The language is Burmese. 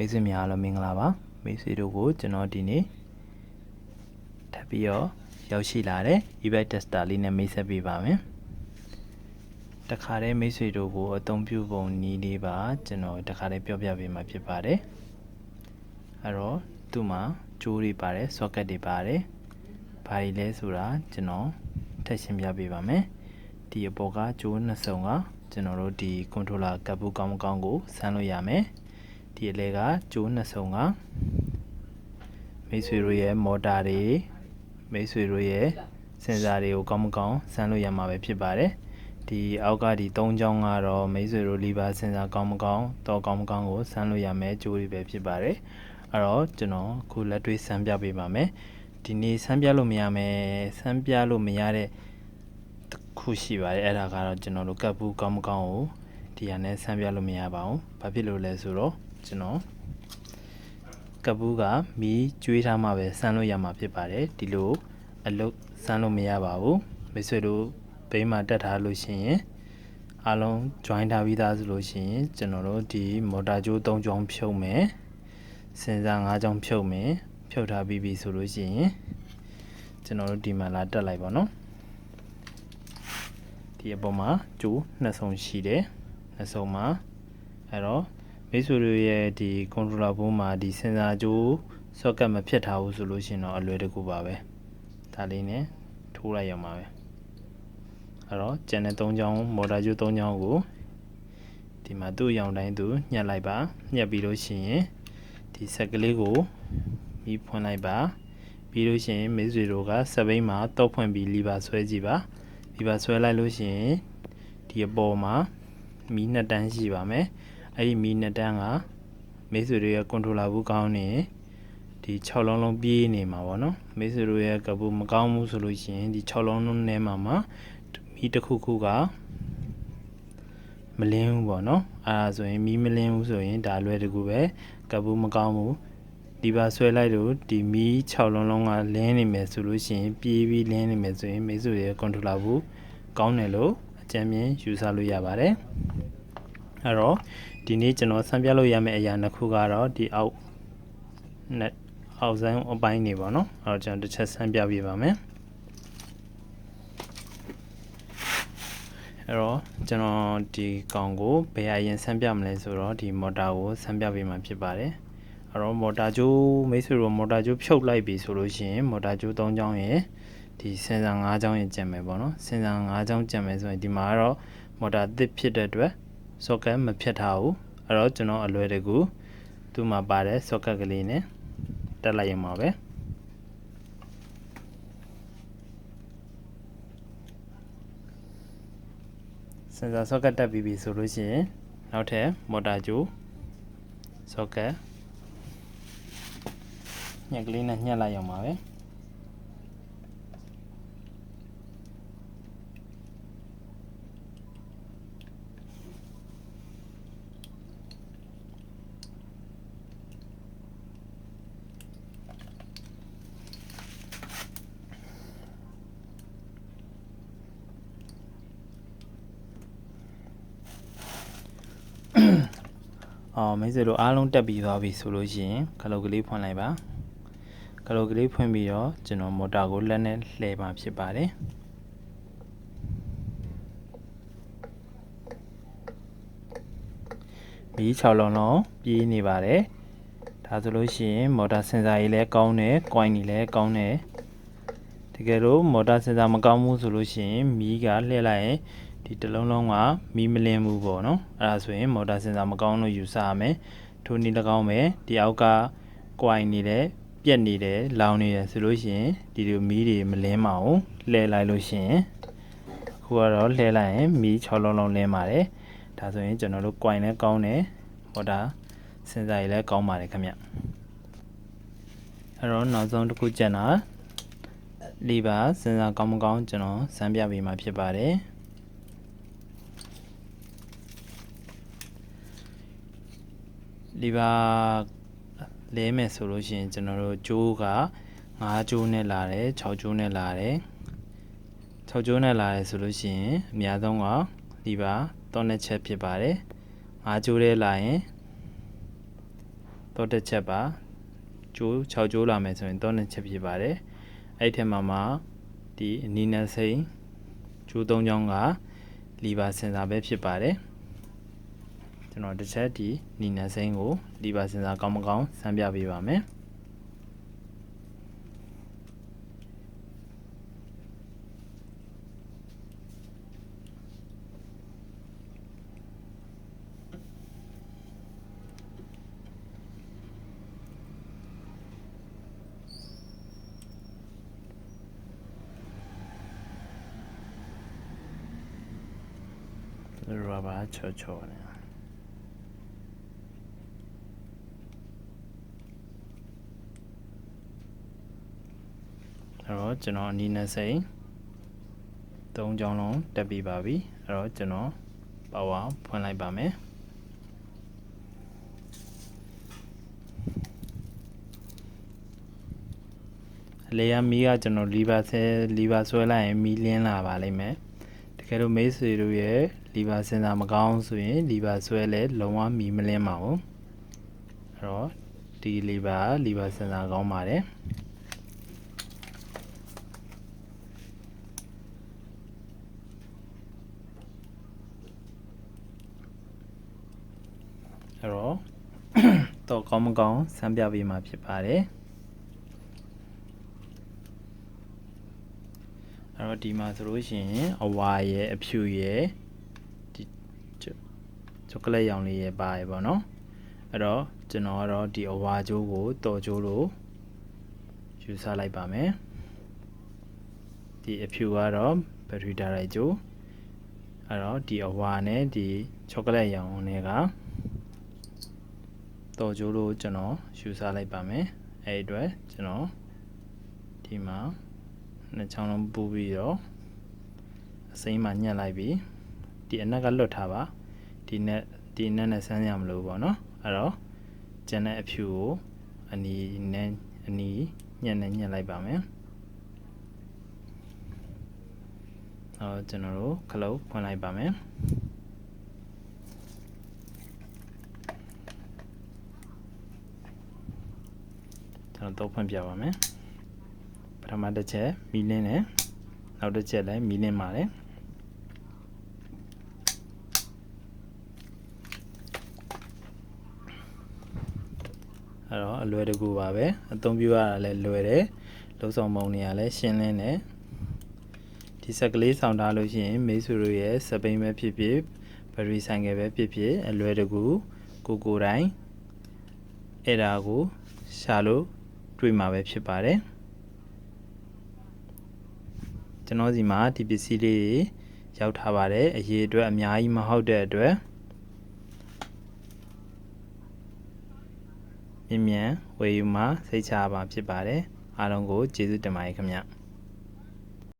မိတ်ဆွေများအားလုံးမင်္ဂလာပါမိတ်ဆွေတို့ကိုကျွန်တော်ဒီနေ့ထပ်ပြီးတော့ရောက်ရှိလာတဲ့ eBay tester လေးနဲ့မိတ်ဆက်ပေးပါမယ်တခါတည်းမိတ်ဆွေတို့ကိုအသုံးပြုပုံနည်းလေးပါကျွန်တော်တခါတည်းပြောပြပေးမှာဖြစ်ပါတယ်အဲ့တော့သူ့မှာကြိုးတွေပါတယ် socket တွေပါတယ်ဘာတွေလဲဆိုတာကျွန်တော်ထပ်ရှင်းပြပေးပါမယ်ဒီအပေါ်ကကြိုးနှစ်စုံကကျွန်တော်တို့ဒီ controller ကပ်ဘူးကောင်းကောင်းကိုဆန်းလို့ရမယ် ဒီအလဲကကျိုးနှစ်စုံကမိတ်ဆွေတို့ရဲ့မော်တာတွေမိတ်ဆွေတို့ရဲ့စင်ဆာတွေကိုကောင်းမကောင်းဆန်းလို့ရမှာပဲဖြစ်ပါတယ်ဒီအောက်ကဒီ၃ချောင်းကတော့မိတ်ဆွေတို့လီဗာစင်ဆာကောင်းမကောင်းတော့ကောင်းမကောင်းကိုဆန်းလို့ရမယ်ကျိုးတွေပဲဖြစ်ပါတယ်အဲ့တော့ကျွန်တော်ခုလက်တွေ့ဆန်းပြပေးပါမယ်ဒီနေ့ဆန်းပြလို့မရမယ်ဆန်းပြလို့မရတဲ့တစ်ခုရှိပါတယ်အဲ့ဒါကတော့ကျွန်တော်တို့ကပ်ဘူးကောင်းမကောင်းကိုဒီဟာနဲ့ဆန်းပြလို့မရပါဘူးဘာဖြစ်လို့လဲဆိုတော့ ကျွန်တော်ကပူးကမီးကျွေးထားမှပဲဆန်းလို့ရမှာဖြစ်ပါတယ်ဒီလိုအလုတ်ဆန်းလို့မရပါဘူးမိတ်ဆွေတို့ဘိမ်းမှာတက်ထားလို့ရှိရင်အားလုံး join ထားပြီးသားဆိုလို့ရှိရင်ကျွန်တော်တို့ဒီမော်တာကြိုး၃ချောင်းဖြုတ်မယ်စင်စာ၅ချောင်းဖြုတ်မယ်ဖြုတ်ထားပြီးပြီဆိုလို့ရှိရင်ကျွန်တော်တို့ဒီမှာလာတက်လိုက်ပါနော်ဒီအပေါ်မှာကြိုးနှစ်ဆုံရှိတယ်နှစ်ဆုံမှာအဲ့တော့ မိတ်ဆွေတို့ရဲ့ဒီ controller ဘုံမှာဒီ sensor ကြိုး socket မဖြစ်ထားဘူးဆိုလို့ရှိရင်တော့အလွယ်တကူပါပဲဒါလေးနဲ့ထိုးလိုက်ရမှာပဲအဲ့တော့ကျန်တဲ့၃ချောင်းမော်တာကြိုး၃ချောင်းကိုဒီမှာသူ့ရောင်တိုင်းသူညှက်လိုက်ပါညှက်ပြီးလို့ရှိရင်ဒီဆက်ကလေးကိုမိဖွင့်လိုက်ပါပြီးလို့ရှိရင်မိတ်ဆွေတို့ကစပိန်မှာတောက်ဖွင့်ပြီးလီဗာဆွဲကြည့်ပါလီဗာဆွဲလိုက်လို့ရှိရင်ဒီအပေါ်မှာမီးနှစ်တန်းရှိပါမယ် အဲ့ဒီမီနှစ်တန်းကမိတ်ဆွေတွေရဲ့ controller ဘူးကောင်းနေဒီ6လုံးလုံးပြေးနေမှာပေါ့နော်မိတ်ဆွေတို့ရဲ့ကပူမကောင်းဘူးဆိုလို့ရှိရင်ဒီ6လုံးလုံးထဲမှာမှာမီတစ်ခုခုကမလင်းဘူးပေါ့နော်အဲဒါဆိုရင်မီးမလင်းဘူးဆိုရင်ဒါလွယ်တကူပဲကပူမကောင်းဘူးဒီပါဆွဲလိုက်လို့ဒီမီး6လုံးလုံးကလင်းနေမယ်ဆိုလို့ရှိရင်ပြေးပြီးလင်းနေမယ်ဆိုရင်မိတ်ဆွေရဲ့ controller ဘူးကောင်းတယ်လို့အကြံဉာဏ်ယူဆလို့ရပါတယ် အဲ့တော့ဒီနေ့ကျွန်တော်ဆန်းပြလို့ရမယ့်အရာနှစ်ခုကတော့ဒီအောက်နဲ့အောက်ဆိုင်အပိုင်းနေပါတော့အဲ့တော့ကျွန်တော်တစ်ချက်ဆန်းပြပြပါမယ်အဲ့တော့ကျွန်တော်ဒီကောင်ကိုဘယ်အရင်ဆန်းပြမလဲဆိုတော့ဒီမော်တာကိုဆန်းပြပေးမှာဖြစ်ပါတယ်အဲ့တော့မော်တာကြိုးမိတ်ဆွေတို့မော်တာကြိုးဖြုတ်လိုက်ပြီဆိုလို့ရှိရင်မော်တာကြိုး၃ချောင်းရယ်ဒီစင်ဆာ၅ချောင်းရယ်ကျန်မယ်ပေါ့နော်စင်ဆာ၅ချောင်းကျန်မယ်ဆိုရင်ဒီမှာကတော့မော်တာသစ်ဖြစ်တဲ့အတွက် socket မဖြစ်ထားဘူးအဲ့တော့ကျွန်တော်အလွယ်တကူသူ့မှာပါတဲ့ socket ကလေးနဲ့တက်လိုက်ရမှာပဲစင်ဆာ socket တက်ပြီးပြီဆိုလို့ရှိရင်နောက်ထပ် motor ကြိုး socket ညက်ကလေးနဲ့ညှက်လိုက်ရမှာပဲ အော်မိတ်ဆွေတို့အားလုံးတက်ပြီးသွားပြီဆိုလို့ရှိရင်ကလုတ်ကလေးဖွင့်လိုက်ပါကလုတ်ကလေးဖွင့်ပြီးတော့ကျွန်တော်မော်တာကိုလက်နဲ့လှည့်ပါဖြစ်ပါတယ်မီး6လုံးလုံးပြေးနေပါတယ်ဒါဆိုလို့ရှိရင်မော်တာစင်ဆာကြီးလည်းကောင်းတယ်၊ကွိုင်းကြီးလည်းကောင်းတယ်တကယ်လို့မော်တာစင်ဆာမကောင်းဘူးဆိုလို့ရှိရင်မီးကလှည့်လိုက်ရင် ဒီတစ်လုံးလုံးကမီးမလင်းဘူးပေါ့နော်အဲ့ဒါဆိုရင်မော်တာစင်ဆာမကောင်းလို့ယူဆရမယ်ထိုနည်း၎င်းပဲဒီအောက်ကကွိုင်းနေတယ်ပြက်နေတယ်လောင်နေတယ်ဆိုလို့ရှိရင်ဒီလိုမီးတွေမလင်းမအောင်လှည့်လိုက်လို့ရှိရင်အခုကတော့လှည့်လိုက်ရင်မီး6လုံးလုံးလင်းပါတယ်ဒါဆိုရင်ကျွန်တော်တို့ကွိုင်းလည်းကောင်းတယ်မော်တာစင်ဆာကြီးလည်းကောင်းပါတယ်ခင်ဗျအဲ့တော့နောက်ဆုံးတစ်ခုကျန်တာလီပါစင်ဆာကောင်းမကောင်းကျွန်တော်စမ်းပြပေးမှာဖြစ်ပါတယ် လီပါလဲမယ်ဆိုလို့ရှိရင်ကျွန်တော်တို့ဂျိုးက9ဂျိုးနဲ့လာတယ်6ဂျိုးနဲ့လာတယ်6ဂျိုးနဲ့လာတယ်ဆိုလို့ရှိရင်အများဆုံးကလီပါ3နှစ်ချက်ဖြစ်ပါတယ်9ဂျိုးထဲလာရင်တော့တစ်ချက်ပါကျိုး6ကျိုးလာမယ်ဆိုရင်တော့နှစ်ချက်ဖြစ်ပါတယ်အဲ့ထက်မှာမှဒီအနီးနဲ့စိန်ကျိုး၃ချောင်းကလီဘာစင်ဆာပဲဖြစ်ပါတယ် ကျွန်တော်တစ်ချက်ဒီနီနန်စိန်ကိုလီဘာစင်ဆာကောင်းမကောင်းစမ်းပြပေးပါမယ်ရဘာချောချောနေ အဲ့တော့ကျွန်တော်အနီးနဲ့စိန်၃ချောင်းလုံးတက်ပြီးပါပြီအဲ့တော့ကျွန်တော်ပါဝါဖွင့်လိုက်ပါမယ်အလေယာမီးကကျွန်တော်လီဗာဆဲလီဗာဆွဲလိုက်ရင်မီးလင်းလာပါလိမ့်မယ်တကယ်လို့မေးဆွေတို့ရဲ့လီဗာစင်တာမကောင်းဆိုရင်လီဗာဆွဲလဲလုံးဝမီးမလင်းပါဘူးအဲ့တော့ဒီလီဗာလီဗာစင်တာကောင်းပါတယ်အဲ့တော့ တော့ကောင်းမကောင်းစမ်းပြပေးမှာဖြစ်ပါတယ်အဲ့တော့ဒီမှာဆိုလို့ရှိရင်အဝါရဲ့အဖြူရဲ့ဒီချောကလက်ရောင်လေးရဲ့ပါရပေါ့နော်အဲ့တော့ကျွန်တော်ကတော့ဒီအဝါကျိုးကိုတော်ကျိုးလို့ယူဆလိုက်ပါမယ်ဒီအဖြူကတော့ဘက်ထရီဒါရိုက်ကျိုးအဲ့တော့ဒီအဝါနဲ့ဒီချောကလက်ရောင်တွေက တော်ကြိုးလို့ကျွန်တော်ယူဆလိုက်ပါမယ်အဲ့ဒီအတွက်ကျွန်တော်ဒီမှာနှစ်ချောင်းလုံးပူပြီးတော့အစိမ်းမှညှက်လိုက်ပြီးဒီအနက်ကလွတ်ထားပါဒီနဲ့ဒီနက်နဲ့ဆန်းရမလို့ပေါ့နော်အဲ့တော့ကျန်တဲ့အဖြူကိုအနီနဲ့အနီညှက်နဲ့ညှက်လိုက်ပါမယ်အော်ကျွန်တော်တို့ခလုတ်ဖွင့်လိုက်ပါမယ် ကျွန်တော်တော့ဖွင့်ပြပါမယ်ပထမတစ်ချက်မီလင်းနဲ့နောက်တစ်ချက်လည်းမီလင်းပါတယ်အဲ့တော့အလွယ်တကူပါပဲအသုံးပြုရတာလည်းလွယ်တယ်လုံဆောင်ပုံတွေကလည်းရှင်းလင်းတယ်ဒီဆက်ကလေးဆောင်ထားလို့ရှိရင်မိတ်ဆွေတို့ရဲ့စပိန်ပဲဖြစ်ဖြစ်ဘယ်ရီဆိုင်ကယ်ပဲဖြစ်ဖြစ်အလွယ်တကူကိုကိုယ်တိုင်အဲ့ဒါကိုရှာလို့ တွေ့မှာပဲဖြစ်ပါတယ်ကျွန်တော်စီမှာဒီပစ္စည်းလေးတွေရောက်ထားပါတယ်အရေးအတွက်အများကြီးမဟုတ်တဲ့အတွက်မြင်မြန်ဝယ်ယူမှာစိတ်ချပါဖြစ်ပါတယ်အားလုံးကိုကျေးဇူးတင်ပါတယ်ခင်ဗျ